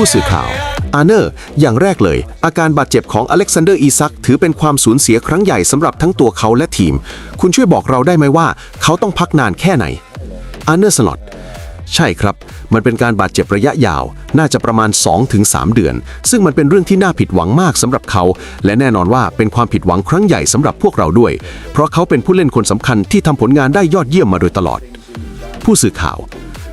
ผู้สื่อข่าวอาเนอร์อย่างแรกเลย อาการบาดเจ็บของอเล็กซานเดอร์อีซัก ถือเป็นความสูญเสียครั้งใหญ่สำหรับทั้งตัวเขาและทีม คุณช่วยบอกเราได้ไหมว่า เขาต้องพักนานแค่ไหนอาเนอร์สลอตใช่ครับ มันเป็นการบาดเจ็บระยะยาว น่าจะประมาณ 2-3 เดือน ซึ่งมันเป็นเรื่องที่น่าผิดหวังมากสำหรับเขา และแน่นอนว่าเป็นความผิดหวังครั้งใหญ่สำหรับพวกเราด้วย เพราะเขาเป็นผู้เล่นคนสำคัญที่ทำผลงานได้ยอดเยี่ยมมาโดยตลอด ผู้สื่อข่าว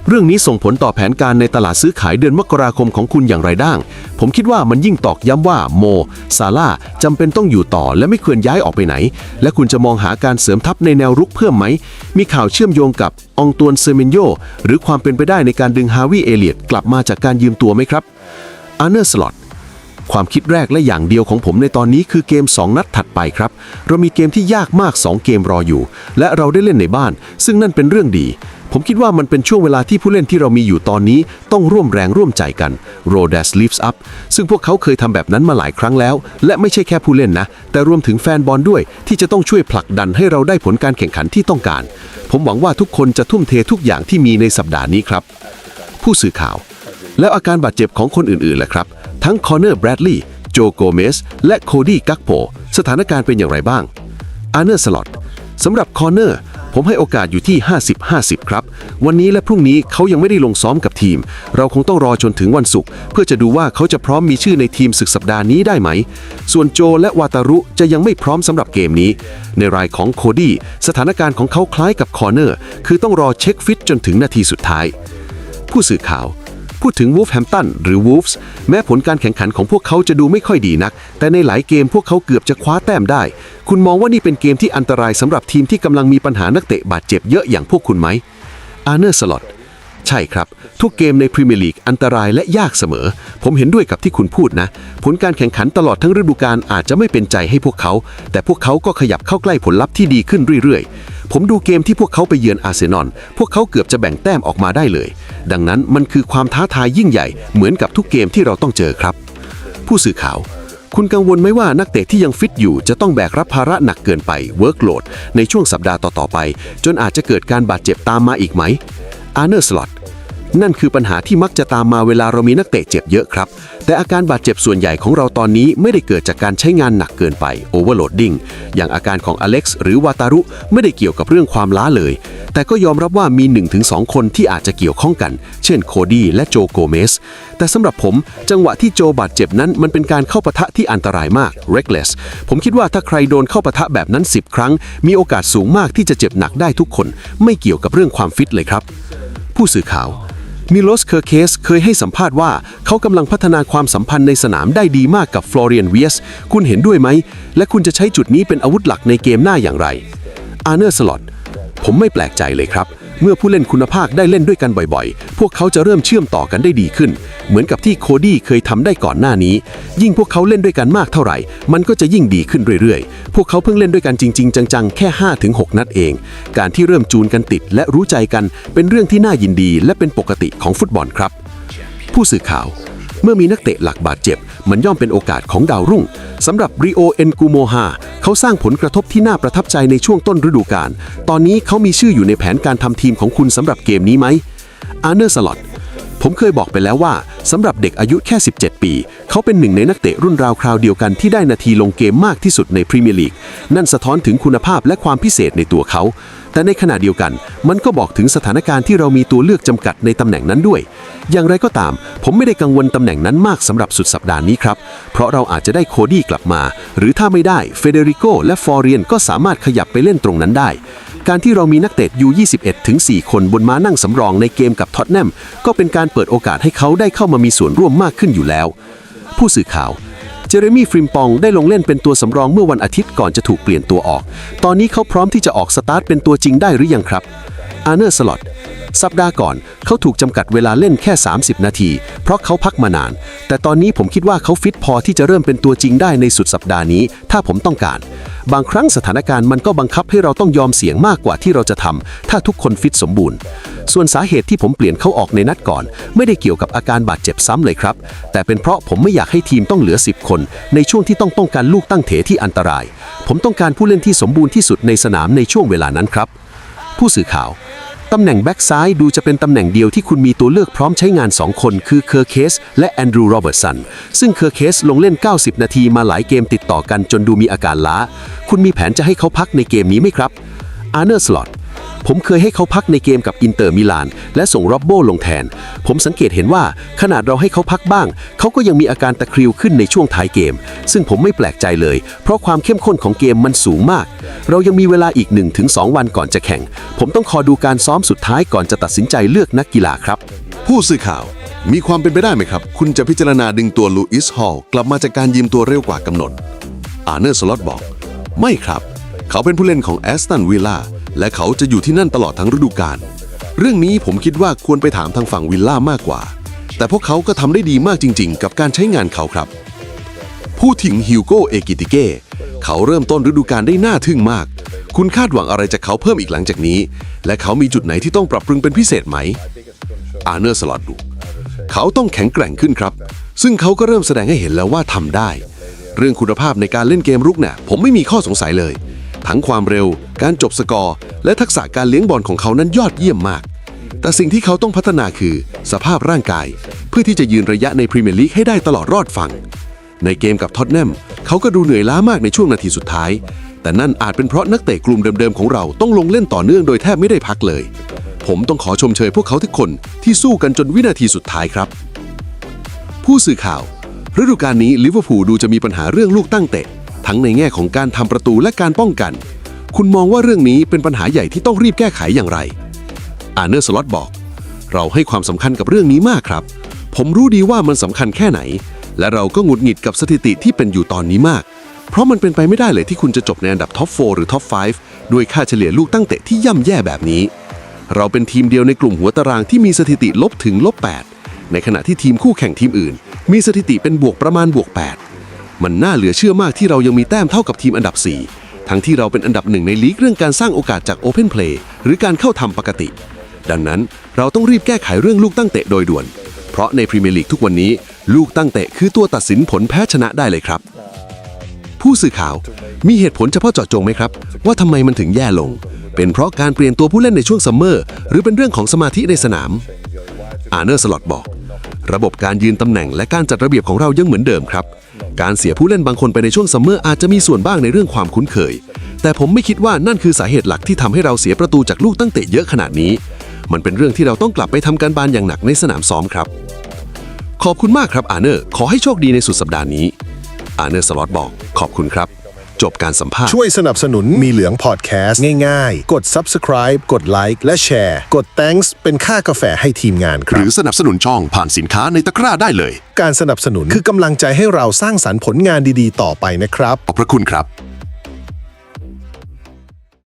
เรื่องนี้ส่งผลต่อแผนการในตลาดซื้อขายเดือนมกราคมของคุณอย่างไรด้าง ผมคิดว่ามันยิ่งตอกย้ำว่าโม ซาร่าจำเป็นต้องอยู่ต่อและไม่ควรย้ายออกไปไหน และคุณจะมองหาการเสริมทัพในแนวรุกเพิ่มไหม มีข่าวเชื่อมโยงกับองตวนเซเมนโยหรือความเป็นไปได้ในการดึงฮาวิเอเลียตกลับมาจากการยืมตัวไหมครับอาร์เนอร์สลอตความคิดแรกและอย่างเดียวของผมในตอนนี้คือเกม 2 นัดถัดไปครับ เรามีเกมที่ยากมาก 2 เกมรออยู่ และเราได้เล่นในบ้าน ซึ่งนั่นเป็นเรื่องดี ผมคิดว่ามันเป็นช่วงเวลาที่ผู้เล่นที่เรามีอยู่ตอนนี้ต้องร่วมแรงร่วมใจกัน r o d a s lifts up ซึ่งพวกเขาเคยทำแบบนั้นมาหลายครั้งแล้ว และไม่ใช่แค่ผู้เล่นนะ แต่รวมถึงแฟนบอลด้วย ที่จะต้องช่วยผลักดันให้เราได้ผลการแข่งขันที่ต้องการ ผมหวังว่าทุกคนจะทุ่มเททุกอย่างที่มีในสัปดาห์นี้ครับ ผู้สื่อข่าว แล้วอาการบาดเจ็บของคนอื่นๆล่ะครับ ทั้งคอนเนอร์แบรดลีย์โจโกเมสและโคดี้กักโปสถานการณ์เป็นอย่างไรบ้างอาร์เนอร์สลอตสำหรับคอนเนอร์ ผมให้โอกาสอยู่ที่ 50-50 ครับ วันนี้และพรุ่งนี้เขายังไม่ได้ลงซ้อมกับทีม เราคงต้องรอจนถึงวันศุกร์เพื่อจะดูว่าเขาจะพร้อมมีชื่อในทีมศึกสัปดาห์นี้ได้ไหม ส่วนโจและวาตารุจะยังไม่พร้อมสำหรับเกมนี้ ในรายของโคดี้สถานการณ์ของเขาคล้ายกับคอนเนอร์ คือต้องรอเช็คฟิตจนถึงนาทีสุดท้าย ผู้สื่อข่าว พูดถึงวูฟแฮมตันหรือวูฟส์แม้ผลการแข่งขันของพวกเขาจะดูไม่ค่อยดีนัก แต่ในหลายเกมพวกเขาเกือบจะคว้าแต้มได้ คุณมองว่านี่เป็นเกมที่อันตรายสำหรับทีมที่กำลังมีปัญหานักเตะบาดเจ็บเยอะอย่างพวกคุณไหมอาร์เนอร์สลอตใช่ครับ ทุกเกมในพรีเมียร์ลีกอันตรายและยากเสมอ ผมเห็นด้วยกับที่คุณพูดนะ ผลการแข่งขันตลอดทั้งฤดูกาลอาจจะไม่เป็นใจให้พวกเขา แต่พวกเขาก็ขยับเข้าใกล้ผลลัพธ์ที่ดีขึ้นเรื่อยๆ ผมดูเกมที่พวกเขาไปเยือนอาร์เซนอลพวกเขาเกือบจะแบ่งแต้มออกมาได้เลย ดังนั้นมันคือความท้าทายยิ่งใหญ่เหมือนกับทุกเกมที่เราต้องเจอครับ ผู้สื่อข่าว คุณกังวลไหมว่านักเตะที่ยังฟิตอยู่จะต้องแบกรับภาระหนักเกินไปเวิร์กโหลดในช่วงสัปดาห์ต่อๆไป จนอาจจะเกิดการบาดเจ็บตามมาอีกไหมอาร์เนอร์สลอต นั่นคือปัญหาที่มักจะตามมาเวลาเรามีนักเตะเจ็บเยอะครับ แต่อาการบาดเจ็บส่วนใหญ่ของเราตอนนี้ไม่ได้เกิดจากการใช้งานหนักเกินไป overloading อย่างอาการของอเล็กซ์หรือวาตารุไม่ได้เกี่ยวกับเรื่องความล้าเลย แต่ก็ยอมรับว่ามี 1-2 คนที่อาจจะเกี่ยวข้องกัน เช่นโคดี้และโจโกเมส แต่สำหรับผมจังหวะที่โจบาดเจ็บนั้นมันเป็นการเข้าปะทะที่อันตรายมาก reckless ผมคิดว่าถ้าใครโดนเข้าปะทะแบบนั้น 10 ครั้ง มีโอกาสสูงมากที่จะเจ็บหนักได้ทุกคน ไม่เกี่ยวกับเรื่องความฟิตเลยครับ ผู้สื่อข่าว มิโลสเคอร์เคสเคยให้สัมภาษณ์ว่า เขากำลังพัฒนาความสัมพันธ์ในสนามได้ดีมากกับฟลอเรียนเวียส คุณเห็นด้วยไหม และคุณจะใช้จุดนี้เป็นอาวุธหลักในเกมหน้าอย่างไรอาร์เนอร์สลอตผมไม่แปลกใจเลยครับ เมื่อผู้เล่นคุณภาพได้เล่นด้วยกันบ่อยๆ พวกเขาจะเริ่มเชื่อมต่อกันได้ดีขึ้น เหมือนกับที่โคดี้เคยทำได้ก่อนหน้านี้ ยิ่งพวกเขาเล่นด้วยกันมากเท่าไหร่ มันก็จะยิ่งดีขึ้นเรื่อยๆ พวกเขาเพิ่งเล่นด้วยกันจริง ๆ จังๆ แค่ 5-6 นัดเอง การที่เริ่มจูนกันติดและรู้ใจกันเป็นเรื่องที่น่ายินดีและเป็นปกติของฟุตบอลครับ ผู้สื่อข่าว เมื่อมีนักเตะหลักบาดเจ็บ มันย่อมเป็นโอกาสของดาวรุ่งสำหรับริโอเอนกูโมฮาเขาสร้างผลกระทบที่น่าประทับใจในช่วงต้นฤดูกาลตอนนี้เขามีชื่ออยู่ในแผนการทำทีมของคุณสำหรับเกมนี้ไหมอาร์เนอร์สลอต ผมเคยบอกไปแล้วว่าสำหรับเด็กอายุแค่ 17 ปี เขาเป็นหนึ่งในนักเตะรุ่นราวคราวเดียวกันที่ได้นาทีลงเกมมากที่สุดในพรีเมียร์ลีกนั่นสะท้อนถึงคุณภาพและความพิเศษในตัวเขา แต่ในขณะเดียวกัน มันก็บอกถึงสถานการณ์ที่เรามีตัวเลือกจำกัดในตำแหน่งนั้นด้วย อย่างไรก็ตาม ผมไม่ได้กังวลตำแหน่งนั้นมากสำหรับสุดสัปดาห์นี้ครับเพราะเราอาจจะได้โคดี้กลับมา หรือถ้าไม่ได้เฟเดริโกและฟอร์เรียนก็สามารถขยับไปเล่นตรงนั้นได้ การที่เรามีนักเตะยู21 ถึง 4 คนบนม้านั่งสำรองในเกมกับท็อตแนมก็เป็นการเปิดโอกาสให้เขาได้เข้ามามีส่วนร่วมมากขึ้นอยู่แล้ว ผู้สื่อข่าว เจเรมี่ฟริมปองได้ลงเล่นเป็นตัวสำรองเมื่อวันอาทิตย์ก่อนจะถูกเปลี่ยนตัวออก ตอนนี้เขาพร้อมที่จะออกสตาร์ทเป็นตัวจริงได้หรือยังครับอาร์เนอร์สล็อตสัปดาห์ก่อนเขาถูกจำกัดเวลาเล่นแค่ 30 นาที เพราะเขาพักมานาน แต่ตอนนี้ผมคิดว่าเขาฟิตพอที่จะเริ่มเป็นตัวจริงได้ในสุดสัปดาห์นี้ ถ้าผมต้องการ บางครั้งสถานการณ์มันก็บังคับให้เราต้องยอมเสี่ยงมากกว่าที่เราจะทำถ้าทุกคนฟิตสมบูรณ์ ส่วนสาเหตุที่ผมเปลี่ยนเขาออกในนัดก่อน ไม่ได้เกี่ยวกับอาการบาดเจ็บซ้ำเลยครับ แต่เป็นเพราะผมไม่อยากให้ทีมต้องเหลือ 10 คน ในช่วงที่ต้องป้องกันลูกตั้งเถที่อันตราย ผมต้องการผู้เล่นที่สมบูรณ์ที่สุดในสนามในช่วงเวลานั้นครับ ผู้สื่อข่าวตำแหน่งแบ็กซ้ายดูจะเป็นตำแหน่งเดียวที่คุณมีตัวเลือกพร้อมใช้งาน 2 คนคือเคอร์เคสและแอนดรูว์โรเบิร์ตสันซึ่งเคอร์เคสลงเล่น 90 นาทีมาหลายเกมติดต่อกันจนดูมีอาการล้า คุณมีแผนจะให้เขาพักในเกมนี้ไหมครับอาร์เนอร์สลอตผมเคยให้เขาพักในเกมกับอินเตอร์มิลาน และส่งร็อบโบลงแทน ผมสังเกตเห็นว่าขนาดเราให้เขาพักบ้าง เขาก็ยังมีอาการตะคริวขึ้นในช่วงท้ายเกม ซึ่งผมไม่แปลกใจเลย เพราะความเข้มข้นของเกมมันสูงมาก เรายังมีเวลาอีก 1-2 วันก่อนจะแข่ง ผมต้องคอดูการซ้อมสุดท้ายก่อนจะตัดสินใจเลือกนักกีฬาครับ ผู้สื่อข่าว มีความเป็นไปได้ไหมครับ คุณจะพิจารณาดึงตัวลูอิสฮอลกลับมาจากการยืมตัวเร็วกว่ากำหนดอาร์เนอร์สล็อตบอก ไม่ครับ เขาเป็นผู้เล่นของแอสตันวิลล่าและเขาจะอยู่ที่นั่นตลอดทั้งฤดูกาลเรื่องนี้ผมคิดว่าควรไปถามทางฝั่งวิลล่ามากกว่า แต่พวกเขาก็ทำได้ดีมากจริง ๆ กับการใช้งานเขาครับพูดถึงฮิวโกเอกิติเก้เขาเริ่มต้นฤดูกาลได้น่าทึ่งมาก คุณคาดหวังอะไรจากเขาเพิ่มอีกหลังจากนี้ และเขามีจุดไหนที่ต้องปรับปรุงเป็นพิเศษไหม อาเนอร์สลอตดูเขาต้องแข็งแกร่งขึ้นครับ ซึ่งเขาก็เริ่มแสดงให้เห็นแล้วว่าทำได้ เรื่องคุณภาพในการเล่นเกมรุกเนี่ยผมไม่มีข้อสงสัยเลย ทั้งความเร็ว การจบสกอร์ และทักษะการเลี้ยงบอลของเขานั้นยอดเยี่ยมมาก แต่สิ่งที่เขาต้องพัฒนาคือสภาพร่างกาย เพื่อที่จะยืนระยะในพรีเมียร์ลีกให้ได้ตลอดรอดฝั่งในเกมกับท็อตแนมเขาก็ดูเหนื่อยล้ามากในช่วงนาทีสุดท้าย แต่นั่นอาจเป็นเพราะนักเตะกลุ่มเดิมๆของเราต้องลงเล่นต่อเนื่องโดยแทบไม่ได้พักเลย ผมต้องขอชมเชยพวกเขาทุกคนที่สู้กันจนวินาทีสุดท้ายครับ ผู้สื่อข่าว ฤดูกาลนี้ลิเวอร์พูลดูจะมีปัญหาเรื่องลูกตั้งเตะ ทั้งในแง่ของการทำประตูและการป้องกัน คุณมองว่าเรื่องนี้เป็นปัญหาใหญ่ที่ต้องรีบแก้ไขอย่างไร อาร์เนอร์สล็อตบอก เราให้ความสำคัญกับเรื่องนี้มากครับ ผมรู้ดีว่ามันสำคัญแค่ไหน และเราก็หงุดหงิดกับสถิติที่เป็นอยู่ตอนนี้มาก เพราะมันเป็นไปไม่ได้เลยที่คุณจะจบในอันดับท็อป 4 หรือท็อป 5 ด้วยค่าเฉลี่ยลูกตั้งเตะที่ย่ำแย่แบบนี้ เราเป็นทีมเดียวในกลุ่มหัวตารางที่มีสถิติลบถึงลบ8ในขณะที่ทีมคู่แข่งทีมอื่น มีสถิติเป็นบวกประมาณบวก 8 มันน่าเหลือเชื่อมากที่เรายังมีแต้มเท่ากับทีมอันดับ 4 ทั้งที่เราเป็นอันดับหนึ่งในลีกเรื่องการสร้างโอกาสจาก Open Play หรือการเข้าทำปกติ ดังนั้นเราต้องรีบแก้ไขเรื่องลูกตั้งเตะโดยด่วน เพราะในพรีเมียร์ลีกทุกวันนี้ ลูกตั้งเตะคือตัวตัดสินผลแพ้ชนะได้เลยครับ ผู้สื่อข่าวมีเหตุผลเฉพาะเจาะจงไหมครับ ว่าทำไมมันถึงแย่ลง เป็นเพราะการเปลี่ยนตัวผู้เล่นในช่วงซัมเมอร์หรือเป็นเรื่องของสมาธิในสนามอาร์เนอร์สลอตบอก ระบบการยืนตำแหน่งและการจัดระเบียบของเรายังเหมือนเดิมครับ การเสียผู้เล่นบางคนไปในช่วงซัมเมอร์อาจจะมีส่วนบ้างในเรื่องความคุ้นเคย แต่ผมไม่คิดว่านั่นคือสาเหตุหลักที่ทำให้เราเสียประตูจากลูกตั้งเตะเยอะขนาดนี้ มันเป็นเรื่องที่เราต้องกลับไปทำการบ้านอย่างหนักในสนามซ้อมครับ ขอบคุณมากครับอาร์เนอร์ ขอให้โชคดีในสุดสัปดาห์นี้อาร์เนอร์สล็อตบอก ขอบคุณครับ จบการสัมภาษณ์ ช่วยสนับสนุนมีเหลืองพอดแคสต์ง่ายๆ กด subscribe กดไลค์และแชร์ กด thanks เป็นค่ากาแฟให้ทีมงานคหรัรืบ อสนับสนุนช่องผ่านสินค้าในตะกร้าได้เลย การสนับสนุนคือกำลังใจให้เราสร้างสรรค์ผลงานดีๆ ต่อไปนะครับ ขอบพระคุณครับ